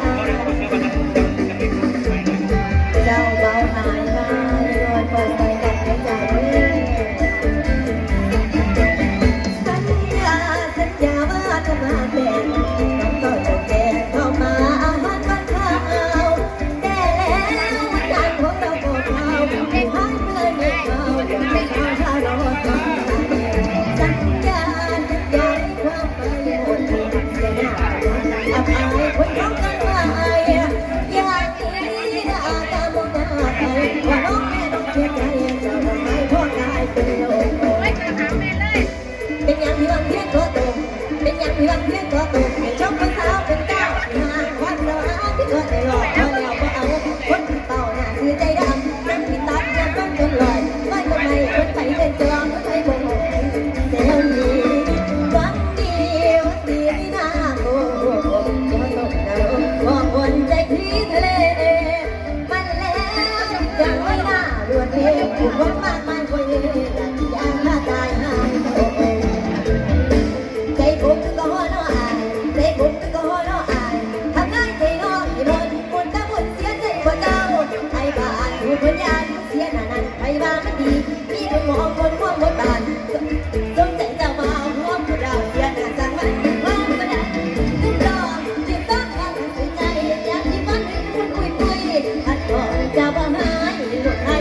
Sorry, าวบ้านหลดให้